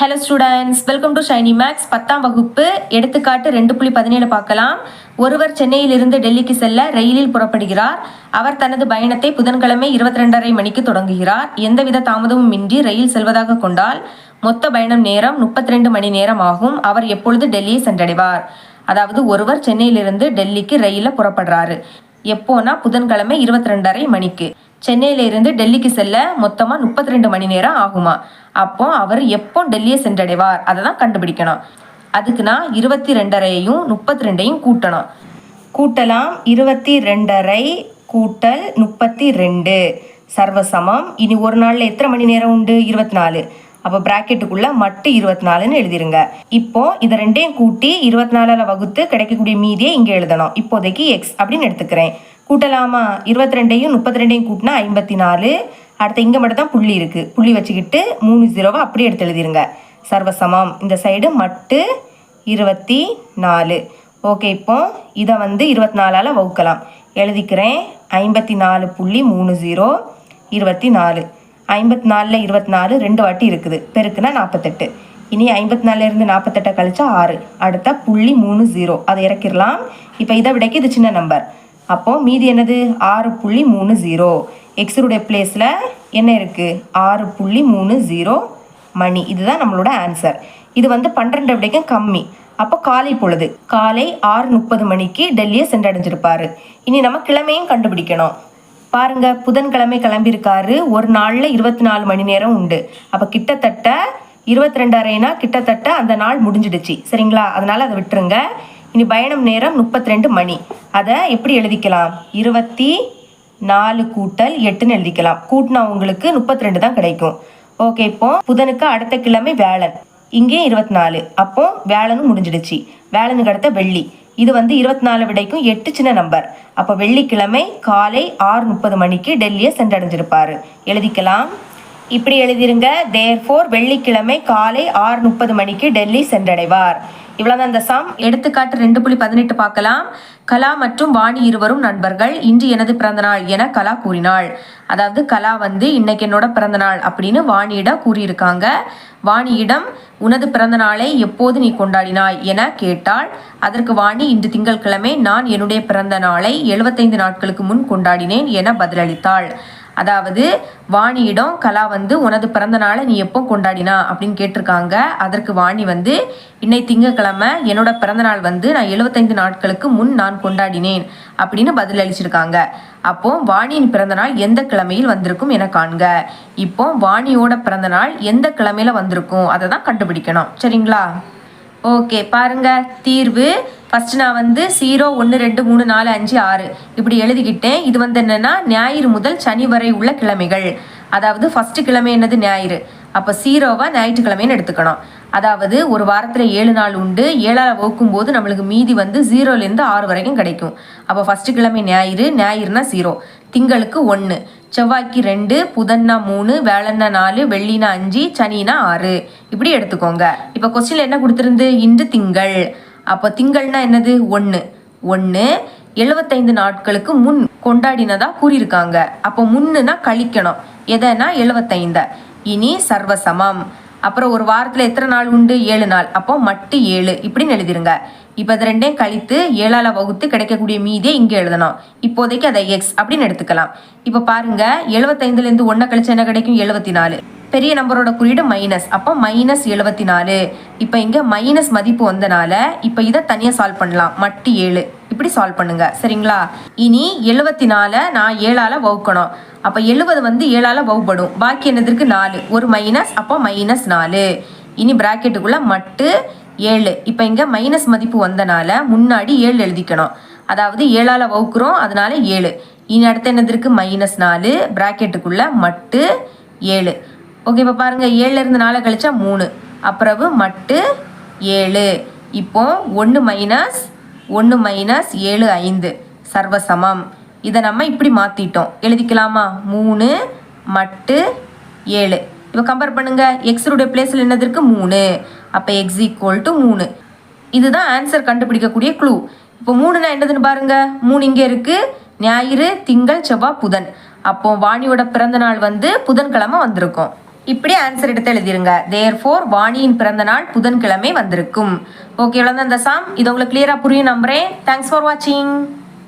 Hello students welcome to shiny max பத்தாம் வகுப்பு எடுத்துக்காட்டு ரெண்டு புள்ளி பதினேழு பார்க்கலாம். ஒருவர் சென்னையிலிருந்து டெல்லிக்கு செல்ல ரயிலில் புறப்படுகிறார். அவர் தனது பயணத்தை புதன்கிழமை இருபத்தி ரெண்டரை மணிக்கு தொடங்குகிறார். எந்தவித தாமதமும் இன்றி ரயில் செல்வதாக கொண்டால் மொத்த பயணம் நேரம் முப்பத்தி ரெண்டு மணி நேரம் ஆகும். அவர் எப்பொழுது டெல்லியை சென்றடைவார்? அதாவது ஒருவர் சென்னையிலிருந்து டெல்லிக்கு ரயிலில் புறப்படுறாரு. எப்போனா புதன்கிழமை இருபத்தி ரெண்டரை மணிக்கு. சென்னையிலிருந்து டெல்லிக்கு செல்ல மொத்தமா முப்பத்தி ரெண்டு மணி நேரம் ஆகுமா? அப்போ அவர் எப்போ டெல்லியை சென்றடைவார்? அதை தான் கண்டுபிடிக்கணும். அதுக்கு நான் இருபத்தி ரெண்டரையையும் முப்பத்தி ரெண்டையும் கூட்டணும். கூட்டலாம் இருபத்தி ரெண்டரை கூட்டல் முப்பத்தி ரெண்டு சர்வசமம். இனி ஒரு நாளில் எத்தனை மணி நேரம் உண்டு? இருபத்தி நாலு அப்போ ப்ராக்கெட்டுக்குள்ள மட்டு இருபத்தி நாலுன்னு எழுதிருங்க. இப்போ இதை ரெண்டையும் கூட்டி இருபத்தி நாலில் வகுத்து கிடைக்கக்கூடிய மீதியை இங்கே எழுதணும். இப்போதைக்கு எக்ஸ் அப்படின்னு எடுத்துக்கிறேன். கூட்டலாமா? இருபத்தி ரெண்டையும் முப்பத்தி ரெண்டையும் கூட்டினா ஐம்பத்தி நாலு அடுத்து இங்கே மட்டும் தான் புள்ளி இருக்குது புள்ளி வச்சுக்கிட்டு மூணு ஜீரோவை அப்படியே எடுத்து எழுதிருங்க. சர்வசமம். இந்த சைடு மட்டு இருபத்தி நாலு ஓகே இப்போ இதை வந்து இருபத்தி நாலால் வகுக்கலாம். எழுதிக்கிறேன். ஐம்பத்தி நாலு புள்ளி மூணு ஜீரோ இருபத்தி நாலு ஐம்பத்தி நாலில் இருபத்தி நாலு ரெண்டு வாட்டி இருக்குது. பெருக்குனா நாற்பத்தெட்டு. இனி ஐம்பத்தி நாலுலேருந்து நாற்பத்தெட்டை கழிச்சா ஆறு. அடுத்த புள்ளி மூணு ஜீரோ. அதை இறக்கிடலாம். இப்போ இதை விடைக்கு இது சின்ன நம்பர் அப்போது மீதி என்னது? ஆறு புள்ளி மூணு ஜீரோ. எக்ஸருடைய பிளேஸில் என்ன இருக்குது ஆறு புள்ளி மூணு ஜீரோ. மணி. இதுதான் நம்மளோட ஆன்சர் இது வந்து பன்னிரெண்டு விடைக்கும் கம்மி. அப்போ காலை பொழுது. காலை ஆறு முப்பது மணிக்கு டெல்லியை சென்றடைஞ்சிருப்பாரு. இனி நம்ம கிழமையும் கண்டுபிடிக்கணும். பாருங்க புதன்கிழமை கிளம்பியிருக்காரு. ஒரு நாளில் இருபத்தி நாலு மணி நேரம் உண்டு. அப்போ கிட்டத்தட்ட இருபத்தி ரெண்டரைனா கிட்டத்தட்ட அந்த நாள் முடிஞ்சிடுச்சு. சரிங்களா? அதனால அதை விட்டுருங்க. இனி பயணம் நேரம் முப்பத்தி ரெண்டு மணி. அதை எப்படி எழுதிக்கலாம்? இருபத்தி நாலு கூட்டல் எட்டுன்னு எழுதிக்கலாம். கூட்டினா உங்களுக்கு முப்பத்தி ரெண்டு தான் கிடைக்கும். ஓகே இப்போ புதனுக்கு அடுத்த கிழமை வேளன் இங்கே இருபத்தி நாலு அப்போ வேளனும் முடிஞ்சிடுச்சு. வேளனுக்கு அடுத்த வெள்ளி. இது வந்து இருபத்தி நாலு விடைக்கும் எட்டு சின்ன நம்பர். அப்போ வெள்ளிக்கிழமை காலை ஆறு முப்பது மணிக்கு டெல்லியை சென்றடைஞ்சிருப்பாரு. எழுதிக்கலாம். இப்படி எழுதிருங்க. தேர்ஃபோர் வெள்ளிக்கிழமை காலை ஆறு முப்பது மணிக்கு டெல்லி சென்றடைவார். இவ்வளவுதான் அந்த சம் எடுத்துக்காட்டு ரெண்டு புள்ளி பதினெட்டு பார்க்கலாம். கலா மற்றும் வாணி இருவரும் நண்பர்கள். இன்று எனது பிறந்தநாள் என கலா கூறினாள். அதாவது கலா வந்து இன்னைக்கு என்னோட பிறந்தநாள் அப்படின்னு வாணியிடம் கூறியிருக்காங்க. வாணியிடம் உனது பிறந்தநாளை எப்போது நீ கொண்டாடினாய்? என கேட்டாள். அதற்கு வாணி இன்று திங்கட்கிழமை நான் என்னுடைய பிறந்த நாளை எழுபத்தைந்து நாட்களுக்கு முன் கொண்டாடினேன் என பதிலளித்தாள். அதாவது வாணியிடம் கலா வந்து உனது பிறந்த நாளை நீ எப்போ கொண்டாடினா? அப்படின்னு கேட்டிருக்காங்க. அதற்கு வாணி வந்து இன்னை திங்கக்கிழமை என்னோட பிறந்தநாள் வந்து நான் எழுபத்தைந்து நாட்களுக்கு முன் நான் கொண்டாடினேன். அப்படின்னு பதில் அளிச்சிருக்காங்க. அப்போ வாணியின் பிறந்தநாள் எந்த கிழமையில் வந்திருக்கும் என காண்க. இப்போ வாணியோட பிறந்தநாள் எந்த கிழமையில வந்திருக்கும்? அதை தான் கண்டுபிடிக்கணும். சரிங்களா? ஓகே பாருங்க. தீர்வு ஃபஸ்ட்டு நான் வந்து ஜீரோ ஒன்று ரெண்டு மூணு நாலு அஞ்சு ஆறு. இப்படி எழுதிக்கிட்டேன். இது வந்து என்னென்னா ஞாயிறு முதல் சனி வரை உள்ள கிழமைகள். அதாவது ஃபஸ்ட்டு கிழமை என்னது? ஞாயிறு. அப்போ ஜீரோவை ஞாயிற்றுக்கிழமைன்னு எடுத்துக்கணும். அதாவது ஒரு வாரத்தில் ஏழு நாள் உண்டு. ஏழால் வகுக்கும் போது நம்மளுக்கு மீதி வந்து ஜீரோலேருந்து ஆறு வரைக்கும் கிடைக்கும். அப்போ ஃபஸ்ட்டு கிழமை ஞாயிறு ஞாயிறுனா ஜீரோ திங்களுக்கு ஒன்று செவ்வாய்க்கு ரெண்டு புதன்னா மூணு வேளன்னா நாலு வெள்ளினா அஞ்சு சனினா ஆறு. இப்படி எடுத்துக்கோங்க. இப்போ கொஸ்டின்ல என்ன கொடுத்துருந்து? இன்று திங்கள். அப்போ திங்கள்னா என்னது? ஒன்று ஒன்று எழுபத்தைந்து நாட்களுக்கு முன் கொண்டாடினதா கூறியிருக்காங்க. அப்போ முன்னுனா கழிக்கணும். எதனா எழுபத்தைந்த இனி சர்வசமம். அப்புறம் ஒரு வாரத்தில் எத்தனை நாள் உண்டு? ஏழு நாள். அப்போ மட்டு ஏழு. இப்படின்னு எழுதிருங்க. இப்போ அது ரெண்டையும் கழித்து ஏழால வகுத்து கிடைக்கக்கூடிய மீதே இங்கே எழுதணும். இப்போதைக்கு அதை எக்ஸ் அப்படின்னு எடுத்துக்கலாம். இப்போ பாருங்க எழுபத்தைந்துலேருந்து ஒன்றை கழிச்சு என்ன கிடைக்கும்? எழுபத்தி நாலு பெரிய நம்பரோட குறியீடு மைனஸ் அப்போ மைனஸ் எழுபத்தி நாலு இப்போ இங்கே மைனஸ் மதிப்பு வந்தனால இப்போ இதை தனியாக சால்வ் பண்ணலாம். மட்டு ஏழு. இப்படி சால்வ் பண்ணுங்க. சரிங்களா? இனி எழுபத்தி நாலை நான் ஏழால் வகுக்கணும். அப்போ எழுபது வந்து ஏழால் வகுப்படும். பாக்கி என்னதுக்கு நாலு. ஒரு மைனஸ் அப்போ மைனஸ் நாலு. இனி ப்ராக்கெட்டுக்குள்ளே மட்டு ஏழு. இப்போ இங்கே மைனஸ் மதிப்பு வந்தனால முன்னாடி ஏழு எழுதிக்கணும். அதாவது ஏழால் வகுக்கிறோம் அதனால ஏழு. இனி அடுத்து என்னது இருக்குது மைனஸ் நாலு. ப்ராக்கெட்டுக்குள்ளே மட்டு ஏழு. ஓகே இப்போ பாருங்கள் ஏழுலேருந்து நாலு கழிச்சா மூணு. அப்புறவு மட்டு ஏழு. இப்போ ஒன்று மைனஸ் ஒன்று மைனஸ் ஏழு ஐந்து. சர்வசமம். இதை நம்ம இப்படி மாற்றிட்டோம் எழுதிக்கலாமா? மூணு மட்டு ஏழு. இப்போ கம்பேர் பண்ணுங்கள் எக்ஸருடைய பிளேஸில் என்னது இருக்குது மூணு. அப்போ எக்ஸ் ஈக்குவல் டு மூணு. இதுதான் ஆன்சர் கண்டுபிடிக்கக்கூடிய க்ளூ இப்போ மூணுனா என்னதுன்னு பாருங்கள் மூணு இங்கே இருக்குது ஞாயிறு திங்கள் செவ்வாய் புதன். அப்போ வாணியோட பிறந்த நாள் வந்து புதன்கிழமை வந்திருக்கும். இப்படி ஆன்சர் எடுத்து எழுதிருங்க. தேர் ஃபோர் வாணியின் பிறந்த நாள் புதன்கிழமை வந்திருக்கும். ஓகே இவ்வளோ இந்த சாம் இது உங்களுக்கு கிளியராக புரியும் நம்புறேன். தேங்க்ஸ் ஃபார் வாட்சிங்